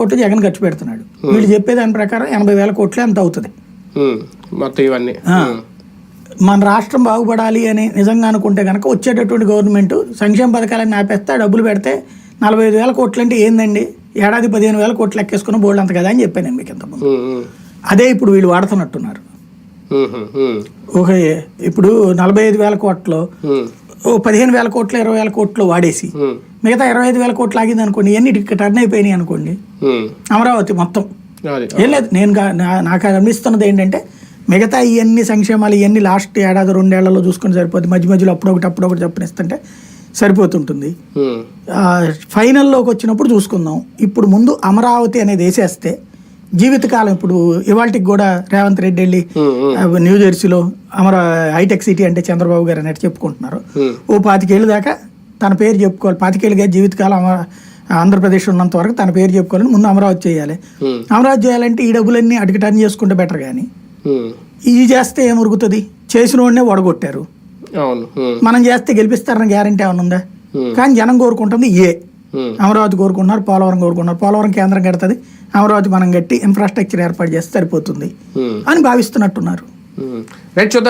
కోట్లు జగన్ ఖర్చు పెడుతున్నాడు. వీళ్ళు చెప్పే దాని ప్రకారం ఎనభై వేల కోట్లు ఎంత అవుతుంది. మొత్తం ఇవన్నీ. మన రాష్ట్రం బాగుపడాలి అని నిజంగా అనుకుంటే కనుక వచ్చేటటువంటి గవర్నమెంట్ సంక్షేమ పథకాలన్నీ ఆపేస్తే డబ్బులు పెడితే నలభై ఐదు వేల కోట్లు అంటే ఏందండి? ఏడాది పదిహేను వేల కోట్లు లెక్కేసుకున్న బోల్డ్ అంత కదా అని చెప్పాను నేను మీకు ఇంతకుముందు. అదే ఇప్పుడు వీళ్ళు వాడుతున్నట్టున్నారు. ఒక ఇప్పుడు నలభై ఐదు వేల కోట్లు ఓ పదిహేను వేల కోట్లు ఇరవై వేల కోట్లు వాడేసి మిగతా ఇరవై ఐదు వేల కోట్లు ఆగింది అనుకోండి ఇవన్నీ టర్న్ అయిపోయినాయి అనుకోండి అమరావతి మొత్తం. ఏం లేదు నేను నాకు అనిపిస్తున్నది ఏంటంటే మిగతా ఇవన్నీ సంక్షేమాలు ఇవన్నీ లాస్ట్ ఏడాది రెండేళ్ళలో చూసుకొని సరిపోతుంది మధ్య మధ్యలో అప్పుడు ఒకటి అప్పుడు ఒకటి చెప్పనిస్తుంటే సరిపోతుంటుంది ఫైనల్లోకి వచ్చినప్పుడు చూసుకుందాం. ఇప్పుడు ముందు అమరావతి అనేది వేసేస్తే జీవితకాలం ఇప్పుడు ఇవాళకి కూడా రేవంత్ రెడ్డి వెళ్ళి ఉమ్, ఉమ్, ఆ, న్యూ జెర్సీలో అమరా హైటెక్ సిటీ అంటే చంద్రబాబు గారు అన్నట్టు చెప్పుకుంటున్నారు. ఓ పాతికేళ్ళు దాకా తన పేరు చెప్పుకోవాలి. పాతికేళ్ళుగా జీవితకాలం అమ- ఆంధ్రప్రదేశ్ ఉన్నంత వరకు తన పేరు చెప్పుకోవాలని ముందు అమరావతి చేయాలి. అమరావతి చేయాలంటే ఈ డబ్బులన్నీ అటుకు టర్న్ చేసుకుంటే బెటర్ కానీ ఇది చేస్తే ఏం ఉరుగుతుంది చేసిన వాడినే ఉమ్, మనం చేస్తే గెలిపిస్తారని గ్యారంటీ ఏమైనా ఉందా? కానీ జనం కోరుకుంటుంది ఏ. అమరావతి కోరుకుంటున్నారు పోలవరం కోరుకుంటున్నారు. పోలవరం కేంద్రం కడుతుంది అమరావతి మనం కట్టి ఇన్ఫ్రాస్ట్రక్చర్ ఏర్పాటు చేస్తే సరిపోతుంది ఉమ్, అని భావిస్తున్నట్టున్నారు. రైట్ చూద్దాం.